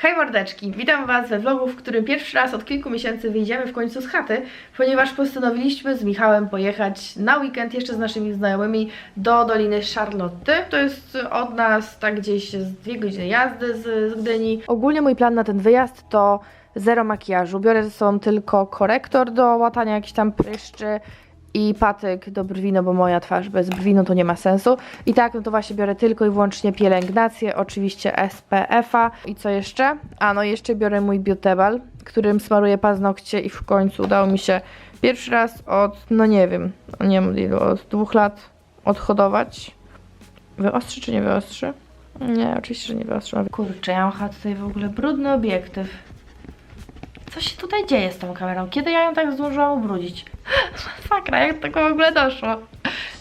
Hej mordeczki, witam Was we vlogu, w którym pierwszy raz od kilku miesięcy wyjdziemy w końcu z chaty, ponieważ postanowiliśmy z Michałem pojechać na weekend jeszcze z naszymi znajomymi do Doliny Charlotte. To jest od nas tak gdzieś z dwie godziny jazdy z, z Gdyni. Ogólnie mój plan na ten wyjazd to zero makijażu. Biorę ze sobą tylko korektor do łatania jakichś tam pryszczy i patyk do brwi, no bo moja twarz bez brwi, no to nie ma sensu. I tak, no to właśnie biorę tylko i wyłącznie pielęgnację, oczywiście SPF-a. I co jeszcze? A, no jeszcze biorę mój Biotebal, którym smaruję paznokcie i w końcu udało mi się pierwszy raz od, no nie wiem, nie wiem ilu, od dwóch lat odhodować. Wyostrzy czy nie wyostrzy? Nie, oczywiście, że nie wyostrzy. Kurczę, ja mam tutaj w ogóle brudny obiektyw. Co się tutaj dzieje z tą kamerą? Kiedy ja ją tak zdążyłam ubrudzić? Sakra, jak tego w ogóle doszło?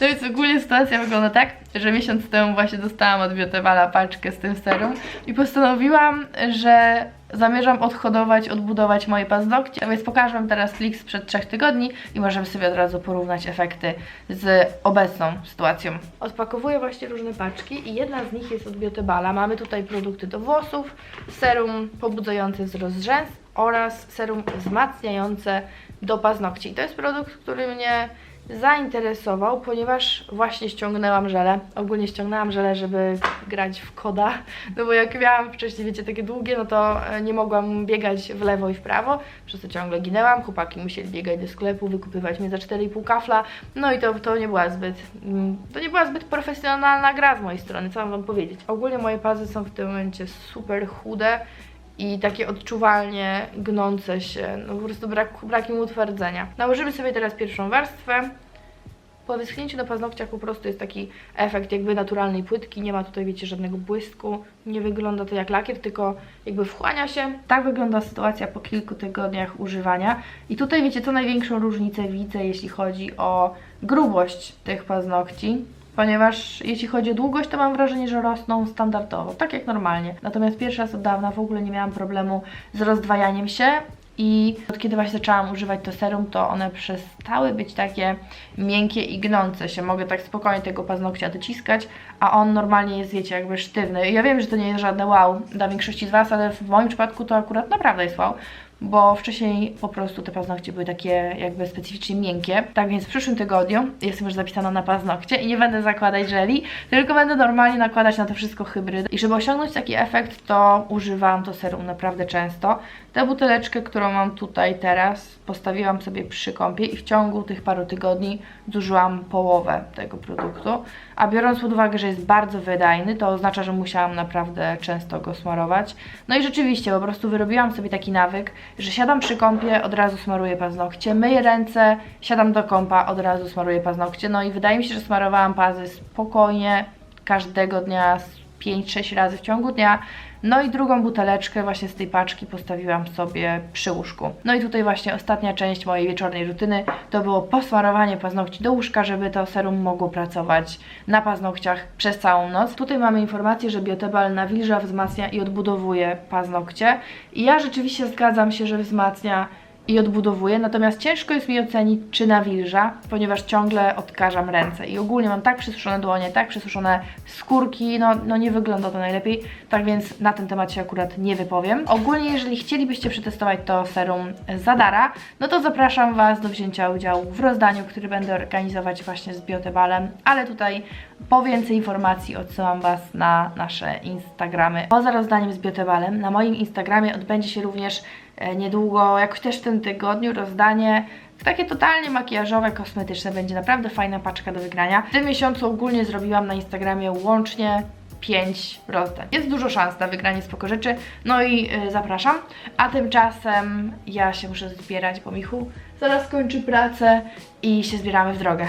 No więc ogólnie sytuacja wygląda tak, że miesiąc temu właśnie dostałam od Biotewala paczkę z tym serum i postanowiłam, że zamierzam odhodować, odbudować moje paznokcie. A więc pokażę Wam teraz klik sprzed trzech tygodni i możemy sobie od razu porównać efekty z obecną sytuacją. Odpakowuję właśnie różne paczki i jedna z nich jest od Biotebala. Mamy tutaj produkty do włosów, serum pobudzający wzrost rzęs oraz serum wzmacniające do paznokci. I to jest produkt, który mnie zainteresował, ponieważ właśnie ściągnęłam żele. Ogólnie ściągnęłam żele, żeby grać w koda, no bo jak miałam wcześniej, wiecie, takie długie, no to e, nie mogłam biegać w lewo i w prawo, przez to ciągle ginęłam, chłopaki musieli biegać do sklepu, wykupywać mnie za 4,5 kafla, no i to, to nie była zbyt, mm, to nie była zbyt profesjonalna gra z mojej strony, co mam Wam powiedzieć. Ogólnie moje pazy są w tym momencie super chude, i takie odczuwalnie gnące się, no po prostu brak, brak im utwardzenia. Nałożymy sobie teraz pierwszą warstwę. Po wyschnięciu na paznokciach po prostu jest taki efekt jakby naturalnej płytki, nie ma tutaj wiecie żadnego błysku, nie wygląda to jak lakier, tylko jakby wchłania się. Tak wygląda sytuacja po kilku tygodniach używania i tutaj wiecie co największą różnicę widzę jeśli chodzi o grubość tych paznokci ponieważ jeśli chodzi o długość, to mam wrażenie, że rosną standardowo, tak jak normalnie. Natomiast pierwszy raz od dawna w ogóle nie miałam problemu z rozdwajaniem się i od kiedy właśnie zaczęłam używać to serum, to one przestały być takie miękkie i gnące się. Mogę tak spokojnie tego paznokcia dociskać, a on normalnie jest, wiecie, jakby sztywny. Ja wiem, że to nie jest żadne wow dla większości z Was, ale w moim przypadku to akurat naprawdę jest wow bo wcześniej po prostu te paznokcie były takie jakby specyficznie miękkie. Tak więc w przyszłym tygodniu jestem już zapisana na paznokcie i nie będę zakładać żeli, tylko będę normalnie nakładać na to wszystko hybrydy. I żeby osiągnąć taki efekt, to używam to serum naprawdę często. Tę buteleczkę, którą mam tutaj teraz, postawiłam sobie przy kąpie i w ciągu tych paru tygodni zużyłam połowę tego produktu. A biorąc pod uwagę, że jest bardzo wydajny, to oznacza, że musiałam naprawdę często go smarować. No i rzeczywiście, po prostu wyrobiłam sobie taki nawyk, że siadam przy kąpie, od razu smaruję paznokcie, myję ręce, siadam do kąpa, od razu smaruję paznokcie. No i wydaje mi się, że smarowałam pazy spokojnie, każdego dnia, 5-6 razy w ciągu dnia. No i drugą buteleczkę właśnie z tej paczki postawiłam sobie przy łóżku. No i tutaj właśnie ostatnia część mojej wieczornej rutyny to było posmarowanie paznokci do łóżka, żeby to serum mogło pracować na paznokciach przez całą noc. Tutaj mamy informację, że Biotebal nawilża, wzmacnia i odbudowuje paznokcie. I ja rzeczywiście zgadzam się, że wzmacnia i odbudowuję, natomiast ciężko jest mi ocenić, czy nawilża, ponieważ ciągle odkażam ręce. I ogólnie mam tak przysuszone dłonie, tak przysuszone skórki, no, no nie wygląda to najlepiej, tak więc na ten temat się akurat nie wypowiem. Ogólnie, jeżeli chcielibyście przetestować to serum Zadara, no to zapraszam Was do wzięcia udziału w rozdaniu, który będę organizować właśnie z Biotebalem, ale tutaj po więcej informacji odsyłam Was na nasze Instagramy. Poza rozdaniem z Biotebalem, na moim Instagramie odbędzie się również e, niedługo, jakoś też w tym tygodniu, rozdanie takie totalnie makijażowe, kosmetyczne. Będzie naprawdę fajna paczka do wygrania. W tym miesiącu ogólnie zrobiłam na Instagramie łącznie 5 rozdań. Jest dużo szans na wygranie spoko rzeczy, no i y, zapraszam. A tymczasem ja się muszę zbierać, bo Michu zaraz kończy pracę i się zbieramy w drogę.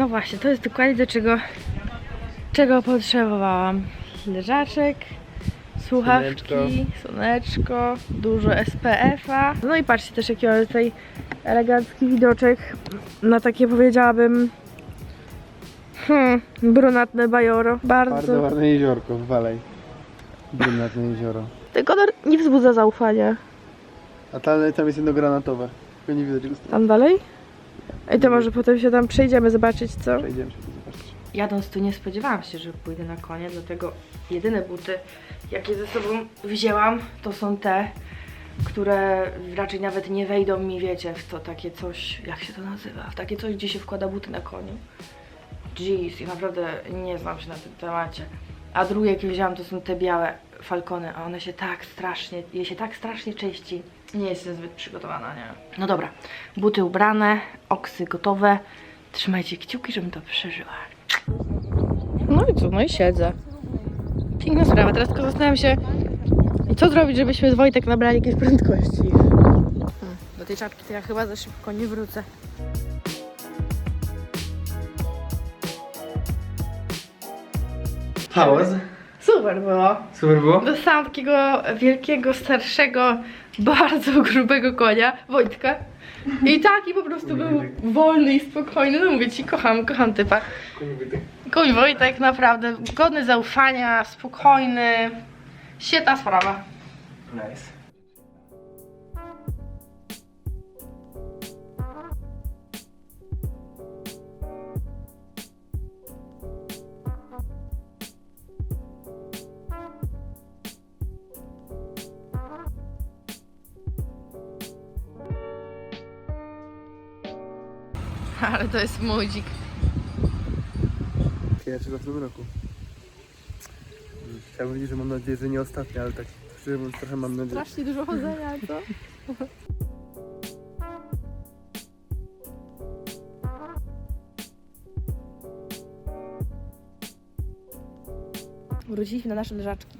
No właśnie, to jest dokładnie do czego, czego potrzebowałam. Leżaczek, słuchawki, słoneczko, dużo SPF-a. No i patrzcie też jaki mamy tutaj elegancki widoczek na takie powiedziałabym hmm, brunatne bajoro. Bardzo, Bardzo ładne jeziorko w Walej. Brunatne jezioro. Ten kolor nie wzbudza zaufania. A tam, tam jest jedno granatowe. Tylko nie widać go. Tam dalej? Ej, to może potem się tam przejdziemy zobaczyć, co? Przejdziemy się tu zobaczyć. Jadąc tu nie spodziewałam się, że pójdę na konie, dlatego jedyne buty, jakie ze sobą wzięłam, to są te, które raczej nawet nie wejdą mi, wiecie, w to takie coś, jak się to nazywa, w takie coś, gdzie się wkłada buty na koniu. Jeez, i naprawdę nie znam się na tym temacie. A drugie, jakie wzięłam, to są te białe falkony, a one się tak strasznie, je się tak strasznie czyści. Nie jestem zbyt przygotowana, nie? No dobra, buty ubrane, oksy gotowe. Trzymajcie kciuki, żebym to przeżyła. No i co, no i siedzę. Piękna sprawa. Teraz tylko zastanawiam się, co zrobić, żebyśmy z Wojtek nabrali jakieś prędkości. Hmm, do tej czapki to ja chyba za szybko nie wrócę. Hałas. Super było. Super było? Dostałam takiego wielkiego, starszego, bardzo grubego konia, Wojtka. I taki po prostu był wolny i spokojny. No mówię ci, kocham, kocham typa. Koń Wojtek naprawdę godny zaufania, spokojny. Świetna sprawa. Nice. Ale to jest młodzik. Pierwszy raz w tym roku. Chciałbym powiedzieć, że mam nadzieję, że nie ostatni, ale tak szczerze mówiąc trochę mam nadzieję. Strasznie dużo chodzenia, co? Wróciliśmy na nasze leżaczki.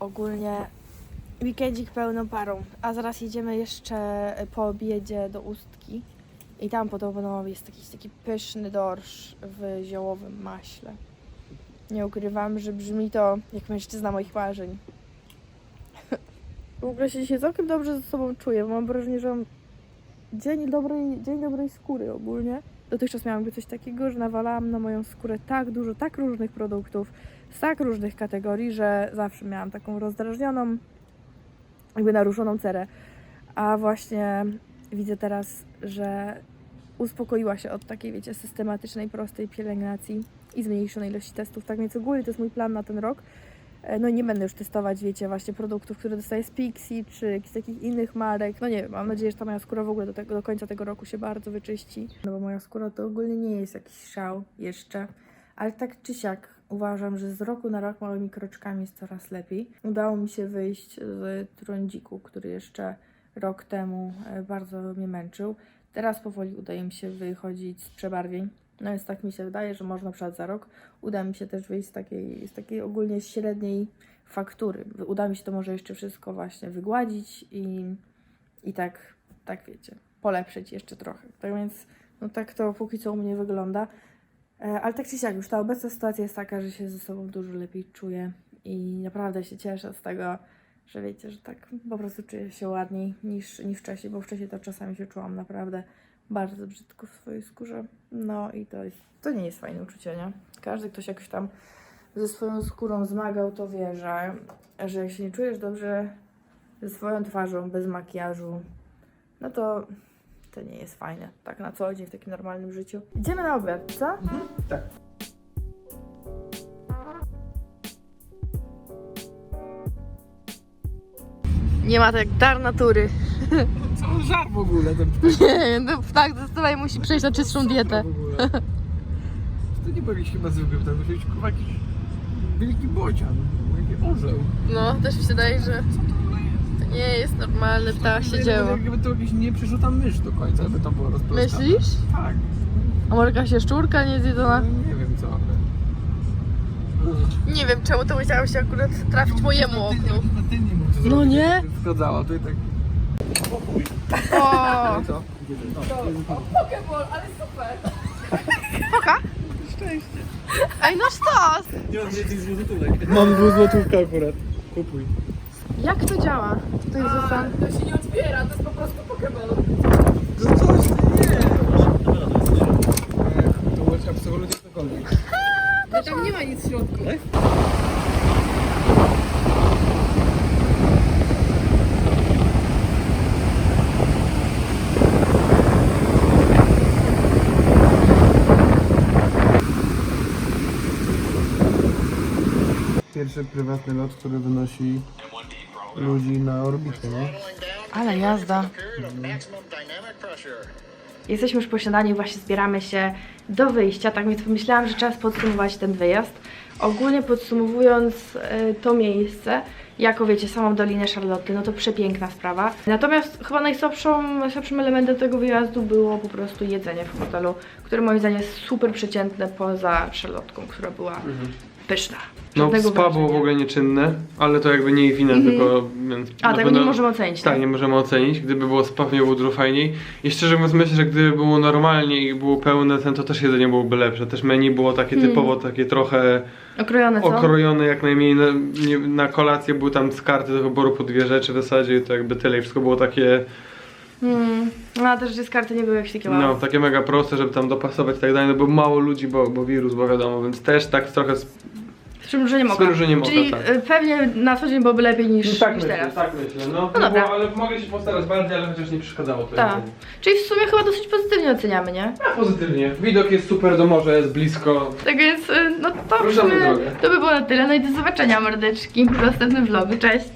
Ogólnie weekendzik pełną parą, a zaraz jedziemy jeszcze po obiedzie do Ustki. I tam podobno jest jakiś taki pyszny dorsz w ziołowym maśle. Nie ukrywam, że brzmi to jak mężczyzna moich marzeń. W ogóle się dzisiaj całkiem dobrze ze sobą czuję, mam wrażenie, że mam dzień dobrej, dzień dobrej skóry ogólnie. Dotychczas miałam jakby coś takiego, że nawalałam na moją skórę tak dużo, tak różnych produktów, z tak różnych kategorii, że zawsze miałam taką rozdrażnioną, jakby naruszoną cerę. A właśnie widzę teraz, że uspokoiła się od takiej, wiecie, systematycznej, prostej pielęgnacji i zmniejszonej ilości testów. Tak więc ogólnie to jest mój plan na ten rok. E, No nie będę już testować, wiecie, właśnie produktów, które dostaję z Pixi, czy jakichś takich innych marek. No nie wiem, mam nadzieję, że ta moja skóra w ogóle do, tego, do końca tego roku się bardzo wyczyści. No bo moja skóra to ogólnie nie jest jakiś szał jeszcze. Ale tak czy siak uważam, że z roku na rok małymi kroczkami jest coraz lepiej. Udało mi się wyjść z trądziku, który jeszcze rok temu e, bardzo mnie męczył. Teraz powoli udaje mi się wychodzić z przebarwień. No więc tak mi się wydaje, że może na przykład za rok uda mi się też wyjść z takiej, z takiej ogólnie średniej faktury. Uda mi się to może jeszcze wszystko właśnie wygładzić i, i tak, tak wiecie, polepszyć jeszcze trochę. Tak więc, no tak to póki co u mnie wygląda. E, Ale tak czy siak, już ta obecna sytuacja jest taka, że się ze sobą dużo lepiej czuję i naprawdę się cieszę z tego, że wiecie, że tak po prostu czuję się ładniej niż, niż wcześniej, bo wcześniej to czasami się czułam naprawdę bardzo brzydko w swojej skórze. No i to, jest, to nie jest fajne uczucie, nie? Każdy, ktoś jakoś tam ze swoją skórą zmagał, to wie, że, że jak się nie czujesz dobrze ze swoją twarzą, bez makijażu, no to to nie jest fajne. Tak na co dzień w takim normalnym życiu. Idziemy na obiad, co? tak. Nie ma to jak dar natury. Co żar w ogóle ten Nie, no tak, zdecydowanie musi przejść na czystszą dietę. To nie był jakiś chyba zwykły, to musiał być kurwa jakiś wielki bocian, jakiś orzeł. No, też mi się wydaje, że to nie jest normalne, tak się dzieło. Jakby to jakiś nie przerzuta mysz do końca, jakby to było rozprostowane. Myślisz? Tak. A może jakaś szczurka nie zjedzona? No, nie. Nie wiem, czemu to musiało się akurat trafić mojemu oknu. No nie? Zgadzała, to i tak... O, No co? Poka? Ej, no sztos! Nie mam więcej złotówek. Mam dwuzłotówkę akurat. Kupuj. Jak to działa? To jest zasad. To się nie otwiera, to jest po prostu Pokemon. No coś tutaj? Pierwszy prywatny lot, który wynosi ludzi na orbitę, nie? Ale jazda. Jesteśmy już po śniadaniu, właśnie zbieramy się do wyjścia, tak więc pomyślałam, że czas podsumować ten wyjazd. Ogólnie podsumowując e, to miejsce, jako wiecie, samą Dolinę Charlotte, no to przepiękna sprawa. Natomiast chyba najsłabszym elementem tego wyjazdu było po prostu jedzenie w hotelu, które moim zdaniem jest super przeciętne poza Charlotką, która była pyszna. No Żadnego spa było w ogóle nieczynne, ale to jakby nie ich wina, tylko... Więc A, na tego pewno- nie możemy ocenić, Tak, tak? nie możemy ocenić. Gdyby było spa, pewnie było dużo fajniej. I szczerze mówiąc myślę, że gdyby było normalnie i było pełne ten, to też jedzenie byłoby lepsze. Też menu było takie Hmm. typowo, takie trochę Okrojone co? okrojone jak najmniej. Na, nie, na kolację były tam z karty do wyboru po dwie rzeczy w zasadzie i to jakby tyle. I wszystko było takie, Hmm. No, a też, że z karty nie były jakieś takie wow. no, takie mega proste, żeby tam dopasować i tak dalej. No bo mało ludzi, bo, bo wirus, bo wiadomo, więc też tak trochę... z- Z przymrużeniem Z oka. oka, Czyli tak. y, pewnie na co dzień byłoby lepiej niż, tak niż myślę, teraz. tak myślę. No, No no dobra. było, ale mogę się postarać bardziej, ale chociaż nie przeszkadzało to Tak. jedzenie. Czyli w sumie chyba dosyć pozytywnie oceniamy, nie? A pozytywnie. Widok jest super do morza, jest blisko. Tak więc, y, no to w Ruszamy sumie drogę. to by było na tyle. No i do zobaczenia, mordeczki, w następnym vlogu. Cześć!